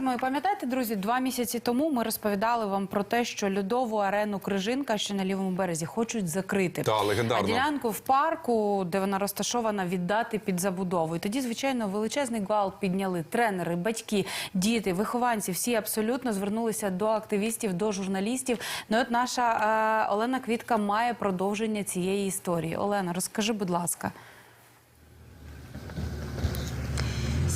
Ми продовжуємо. І Пам'ятаєте, друзі, два місяці тому ми розповідали вам про те, що льодову арену Крижинка, що на лівому березі, хочуть закрити. Та, А ділянку в парку, де вона розташована, віддати під забудову. І тоді, звичайно, величезний гвалт підняли тренери, батьки, діти, вихованці. Всі абсолютно звернулися до активістів, до журналістів. Ну, от наша е, Олена Квітка має продовження цієї історії. Олена, розкажи, будь ласка.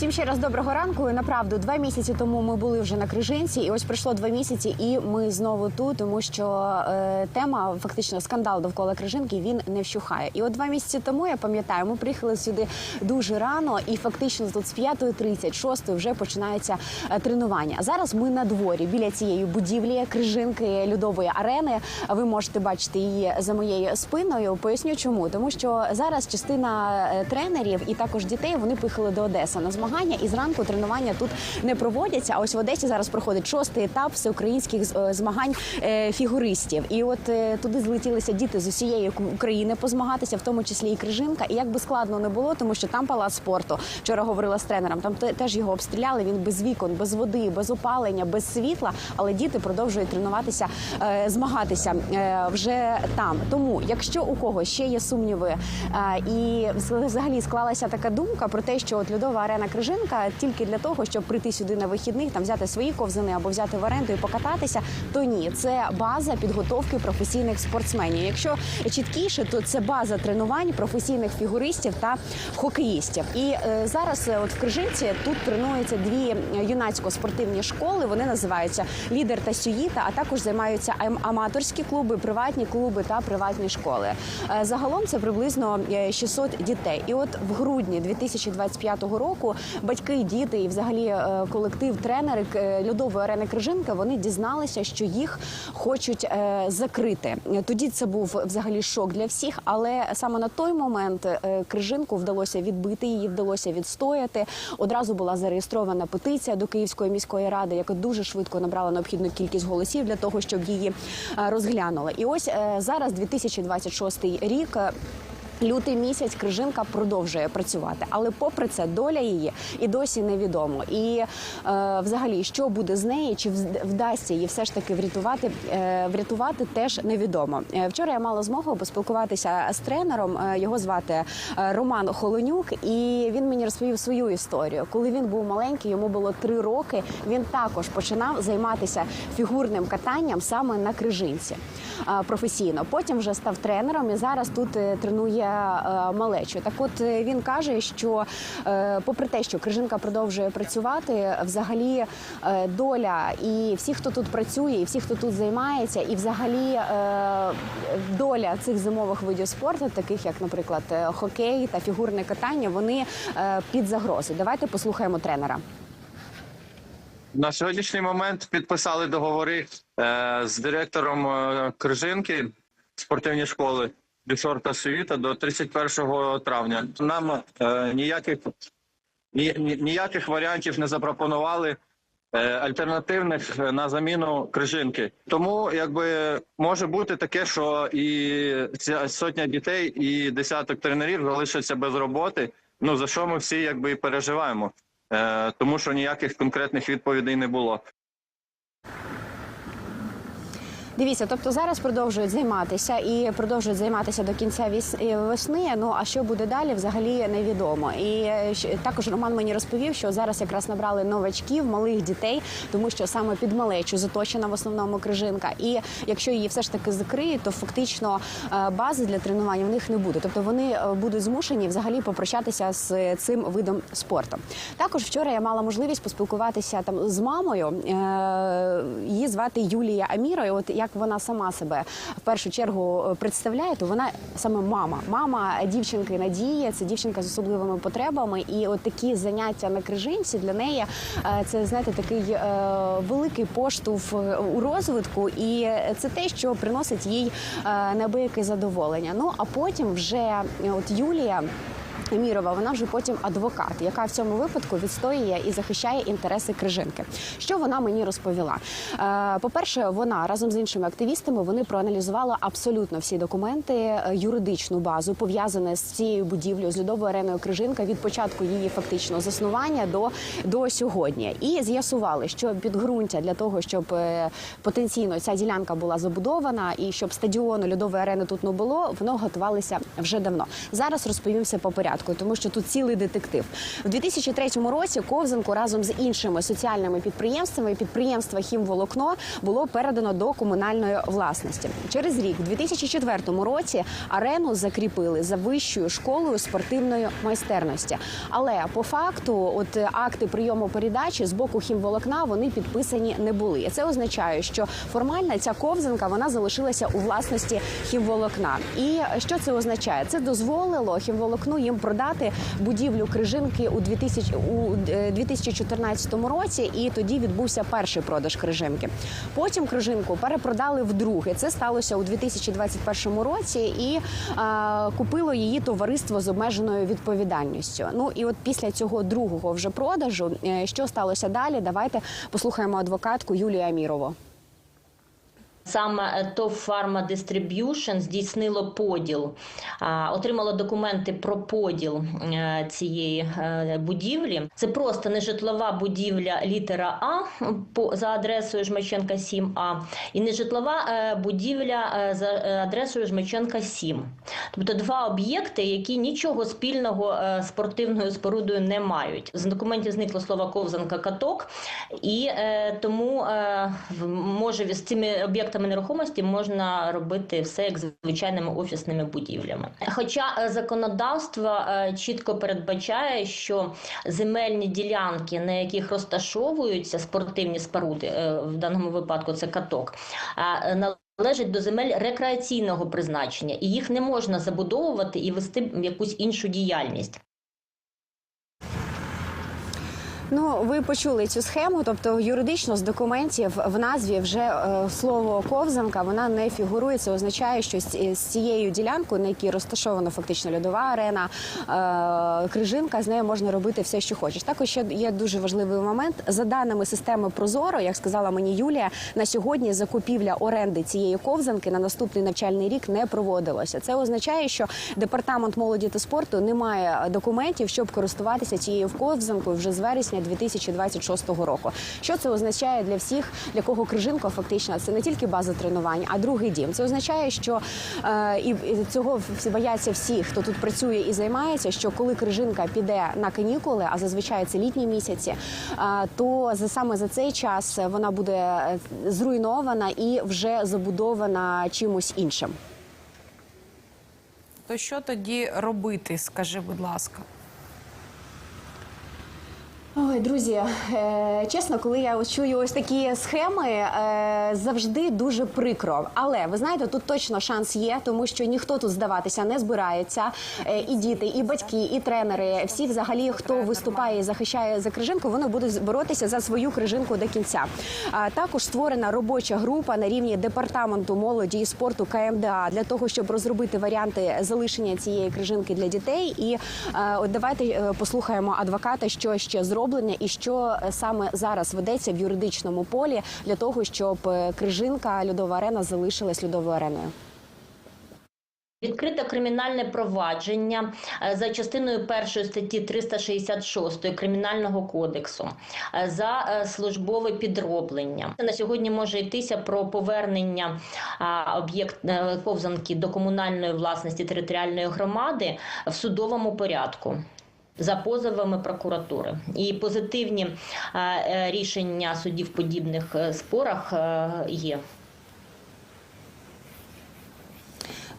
Всім ще раз доброго ранку. Направду два місяці тому ми були вже на Крижинці, і ось пройшло два місяці, і ми знову тут, тому що е, тема, фактично, скандал довкола Крижинки, він не вщухає. І от два місяці тому я пам'ятаю, ми приїхали сюди дуже рано, і фактично тут з 5.30, 6 вже починаються е, тренування. А зараз ми на дворі біля цієї будівлі Крижинки льодової арени. Ви можете бачити її за моєю спиною. Поясню, чому тому, що зараз частина е, тренерів і також дітей вони поїхали до Одеси на змагання, і зранку тренування тут не проводяться. А ось в Одесі зараз проходить шостий етап всеукраїнських е, змагань е, фігуристів. І от е, туди злетілися діти з усієї України позмагатися, в тому числі і Крижинка. І як би складно не було, тому що там палац спорту. Вчора говорила з тренером. Там теж його обстріляли. Він без вікон, без води, без опалення, без світла. Але діти продовжують тренуватися, змагатися вже там. Тому, якщо у когось ще є сумніви, і взагалі склалася така думка про те, що от льодова арена Крижинка тільки для того, щоб прийти сюди на вихідних, там взяти свої ковзани або взяти в оренду і покататися, то ні, це база підготовки професійних спортсменів. Якщо чіткіше, то це база тренувань професійних фігуристів та хокеїстів. І е, зараз е, от в Крижинці тут тренуються дві е, юнацько-спортивні школи. Вони називаються Лідер та Сюїта, а також займаються ам- аматорські клуби, приватні клуби та приватні школи. Е, Загалом це приблизно е, 600 дітей. І от в грудні 2025 року батьки, діти і взагалі е, колектив тренери е, льодової арени Крижинка вони дізналися, що їх хочуть е, закрити. Тоді це був взагалі шок для всіх, але саме на той момент Крижинку вдалося відбити, її вдалося відстояти. Одразу була зареєстрована петиція до Київської міської ради, яка дуже швидко набрала необхідну кількість голосів для того, щоб її розглянули. І ось зараз 2026 рік. Лютий місяць Крижинка продовжує працювати, але попри це доля її і досі невідомо. І е, взагалі, що буде з нею, чи вдасться її все ж таки врятувати, е, врятувати теж невідомо. Е, вчора я мала змогу поспілкуватися з тренером. Е, його звати е, Роман Холонюк, і він мені розповів свою історію. Коли він був маленький, йому було три роки. Він також починав займатися фігурним катанням саме на крижинці професійно. Потім вже став тренером і зараз тут е, тренує е, малечу. Так, от е, він каже, що попри те, що Крижинка продовжує працювати, взагалі доля і всі, хто тут працює, і всі, хто тут займається, і взагалі доля цих зимових видів спорту, таких як, наприклад, хокей та фігурне катання, вони під загрозою. Давайте послухаємо тренера. На сьогоднішній момент підписали договори е, з директором е, Крижинки спортивні школи Дюшор та Суїта до 31 травня. Нам е, ніяких ні, ні- ніяких варіантів не запропонували е, альтернативних е, на заміну Крижинки. Тому якби може бути таке, що і ця сотня дітей, і десяток тренерів залишаться без роботи. Ну за що ми всі якби і переживаємо. Е, тому що ніяких конкретних відповідей не було. Дивіться, тобто зараз продовжують займатися і продовжують займатися до кінця е, весни. Ну а що буде далі, взагалі невідомо. І е, також Роман мені розповів, що зараз якраз набрали новачків, малих дітей, тому що саме під малечу заточена в основному крижинка. І якщо її все ж таки закриють, то фактично е, бази для тренування в них не буде. Тобто вони будуть змушені взагалі попрощатися з цим видом спорту. Також вчора я мала можливість поспілкуватися там з мамою. Її звати Юлія Аміро. І от як вона сама себе в першу чергу е, представляє, то вона саме мама. Мама дівчинки Надії, це дівчинка з особливими потребами. І от такі заняття на крижинці для неї е, це знаєте такий е, великий поштовх у розвитку, і це те, що приносить їй неабияке задоволення. Ну а потім вже от Юлія. Мірова, вона вже потім адвокат, яка в цьому випадку відстоює і захищає інтереси Крижинки. Що вона мені розповіла? Е, По-перше, вона разом з іншими активістами вони проаналізувала абсолютно всі документи, е, юридичну базу пов'язану з цією будівлею з льодовою ареною Крижинка від початку її фактично заснування до, до сьогодні. І з'ясували, що підґрунтя для того, щоб е, потенційно ця ділянка була забудована і щоб стадіону льодової арени тут не було, воно готувалося вже давно. Зараз розповім все по порядку, тому що тут цілий детектив. У 2003 році Ковзанку разом з іншими соціальними підприємствами підприємства Хімволокно було передано до комунальної власності. Через рік, у 2004 році, арену закріпили за вищою школою спортивної майстерності. Але по факту, от акти прийому передачі з боку хімволокна вони підписані не були. І Це означає, що формально ця ковзанка вона залишилася у власності хімволокна. І що це означає? Це дозволило хімволокну їм продати будівлю крижинки у 2000, у е, 2014 році, і тоді відбувся перший продаж крижинки. Потім крижинку перепродали вдруге. Це сталося у 2021 році, і е, купило її товариство з обмеженою відповідальністю. Ну і от після цього другого вже продажу, е, що сталося далі? Давайте послухаємо адвокатку Юлію Амірову. Саме е, ТОВ Pharma Distribution здійснило поділ, отримало документи про поділ е, цієї е, будівлі. Це просто нежитлова будівля літера А за адресою Жмаченка 7А і нежитлова е, будівля е, за е, адресою Жмаченка 7. Тобто два об'єкти, які нічого спільного е, спортивною спорудою не мають. З документів зникло слово ковзанка каток, і е, тому е, може з цими об'єктами нерухомості можна робити все як звичайними офісними будівлями. Хоча е, законодавство е, чітко передбачає, що земельні ділянки, на яких розташовуються спортивні споруди, е, в даному випадку це каток, належать до земель рекреаційного призначення, і їх не можна забудовувати і вести в якусь іншу діяльність. Ну, ви почули цю схему, тобто юридично з документів в назві вже е, слово ковзанка вона не фігурує. Це означає, що з, з цією ділянкою, на якій розташована фактично льодова арена, е, крижинка, з нею можна робити все, що хочеш. Також ще є дуже важливий момент. За даними системи Прозоро, як сказала мені Юлія, на сьогодні закупівля оренди цієї ковзанки на наступний навчальний рік не проводилося. Це означає, що департамент молоді та спорту не має документів, щоб користуватися цією ковзанкою вже з вересня 2026 року. Що це означає для всіх, для кого Крижинко фактично це не тільки база тренувань, а другий дім. Це означає, що е, і цього бояться всі, хто тут працює і займається. Що коли Крижинка піде на канікули, а зазвичай це літні місяці, е, то за саме за цей час вона буде е, зруйнована і вже забудована чимось іншим. То що тоді робити? Скажи, будь ласка. Ой, друзі, е, чесно, коли я чую ось такі схеми, е, завжди дуже прикро. Але ви знаєте, тут точно шанс є, тому що ніхто тут здаватися не збирається. Е, і діти, і батьки, і тренери, всі взагалі, хто виступає і захищає за крижинку, вони будуть боротися за свою крижинку до кінця. Також створена робоча група на рівні департаменту молоді і спорту КМДА для того, щоб розробити варіанти залишення цієї крижинки для дітей. І от давайте послухаємо адвоката, що ще зроблення і що е, саме зараз ведеться в юридичному полі для того, щоб е, крижинка льодова арена залишилась льодовою ареною. Відкрито кримінальне провадження е, за частиною першої статті 366 кримінального кодексу за службове підроблення. На сьогодні може йтися про повернення об'єкт ковзанки до комунальної власності територіальної громади в судовому порядку. За позовами прокуратури і позитивні е, рішення судів в подібних е, спорах е, є.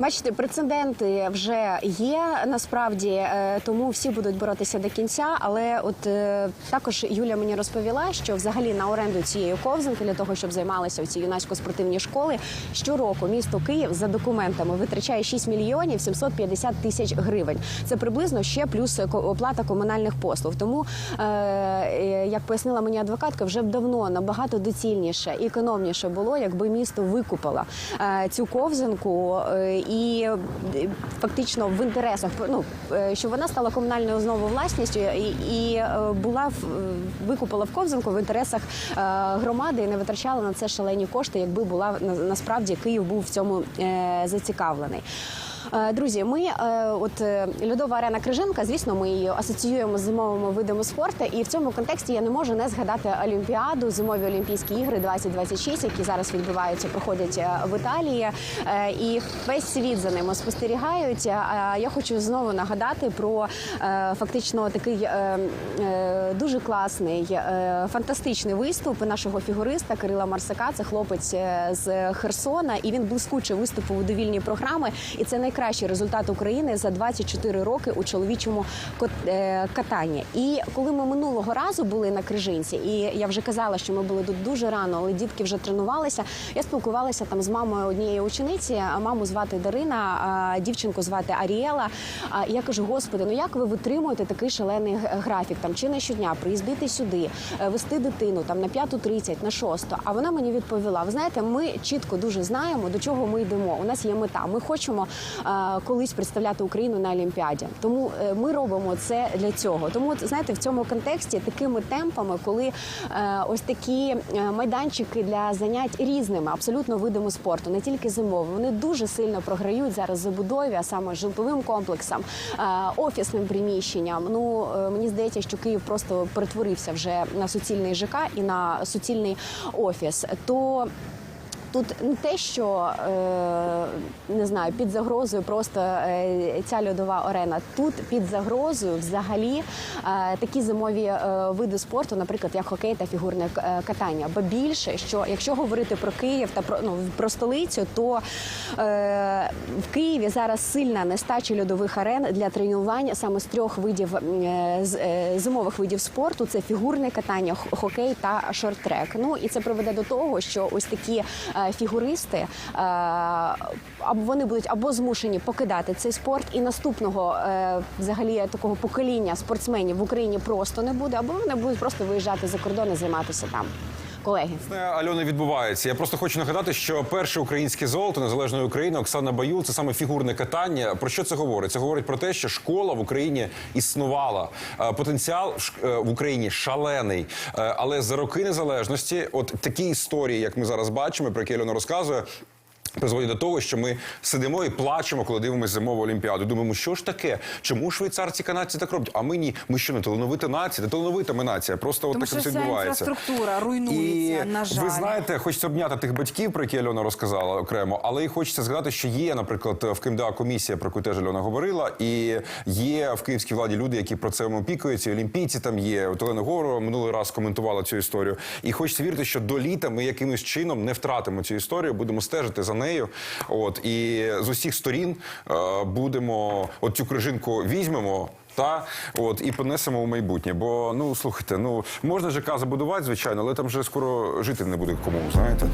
Бачите, прецеденти вже є насправді, е, тому всі будуть боротися до кінця. Але от е, також Юля мені розповіла, що взагалі на оренду цієї ковзанки для того, щоб займалися ці юнацько-спортивні школи, щороку місто Київ за документами витрачає 6 мільйонів 750 тисяч гривень. Це приблизно ще плюс оплата комунальних послуг. Тому, е, як пояснила мені адвокатка, вже б давно набагато доцільніше і економніше було, якби місто викупило цю ковзанку і е, фактично в інтересах ну е, щоб вона стала комунальною знову власністю і, і е, була викупила в ковзанку в інтересах громади і не витрачала на це шалені кошти, якби була насправді Київ був в цьому зацікавлений. Е, Друзі, ми е, от е, льодова арена Крижинка, звісно, ми її асоціюємо з зимовими видами спорту. І в цьому контексті я не можу не згадати Олімпіаду, зимові Олімпійські ігри 2026, які зараз відбуваються, проходять в Італії. І весь світ за ними спостерігають. А я хочу знову нагадати про фактично такий дуже класний, фантастичний виступ нашого фігуриста Кирила Марсака. Це хлопець з Херсона, і він блискуче виступив у довільні програми. І це найкращий результат України за 24 роки у чоловічому е, катанні. І коли ми минулого разу були на Крижинці, і я вже казала, що ми були тут дуже рано, але дітки вже тренувалися. Я спілкувалася там з мамою однієї учениці. Маму звати Дарина, дівчинку звати Аріела. Я кажу: Господи, ну як ви витримуєте такий шалений графік? Там чи не щодня приїздити сюди, е, вести дитину там на 5.30, на 6. А вона мені відповіла: ви знаєте, ми чітко дуже знаємо, до чого ми йдемо. У нас є мета. Ми хочемо колись представляти Україну на Олімпіаді. Тому е, ми робимо це для цього. Тому знаєте, в цьому контексті такими темпами, коли е, ось такі е, майданчики для занять різними абсолютно видами спорту, не тільки зимовими, вони дуже сильно програють зараз забудові, а саме житловим комплексам, е, офісним приміщенням. Ну мені здається, що Київ просто перетворився вже на суцільний ЖК і на суцільний офіс. То Тут не те, що е, не знаю, під загрозою просто е, ця льодова арена. Тут під загрозою взагалі е, такі зимові види спорту, наприклад, як хокей та фігурне катання. Бо більше, що якщо говорити про Київ та про ну про столицю, то в Києві зараз сильна нестача льодових арен для тренувань саме з трьох видів зимових видів спорту: це фігурне катання, хокей та шорт-трек. Ну і це приведе до того, що ось такі фігуристи е, або вони будуть або змушені покидати цей спорт, і наступного е, взагалі такого покоління спортсменів в Україні просто не буде, або вони будуть просто виїжджати за кордон і займатися там. Колеги, Це, Альона відбувається. Я просто хочу нагадати, що перше українське золото незалежної України Оксана Баюл це саме фігурне катання. Про що це говорить? Це говорить про те, що школа в Україні існувала. Е, Потенціал е, в Україні шалений. Е, Але за роки незалежності, от такі історії, як ми зараз бачимо, про які Альона розказує. Призводить до того, що ми сидимо і плачемо, коли дивимося зимову олімпіаду. Думаємо, що ж таке? Чому швейцарці канадці так роблять? А ми ні. Ми що не талановита нація? Не талановита ми нація. Просто от Тому таке все відбувається. інфраструктура руйнується, І на жаль. ви знаєте, хочеться обняти тих батьків, про які Альона розказала окремо, але і хочеться згадати, що є, наприклад, в КМДА комісія, про яку теж Альона говорила, і є в київській владі люди, які про це опікуються. Олімпійці там є. От Олена Говорова минулий раз коментувала цю історію. І хочеться вірити, що до літа ми якимось чином не втратимо цю історію, будемо стежити за нею. От і з усіх сторін е, будемо от цю крижинку візьмемо. Та от і понесемо у майбутнє. Бо ну слухайте, ну можна ЖК забудувати, звичайно, але там вже скоро жити не буде кому, знаєте.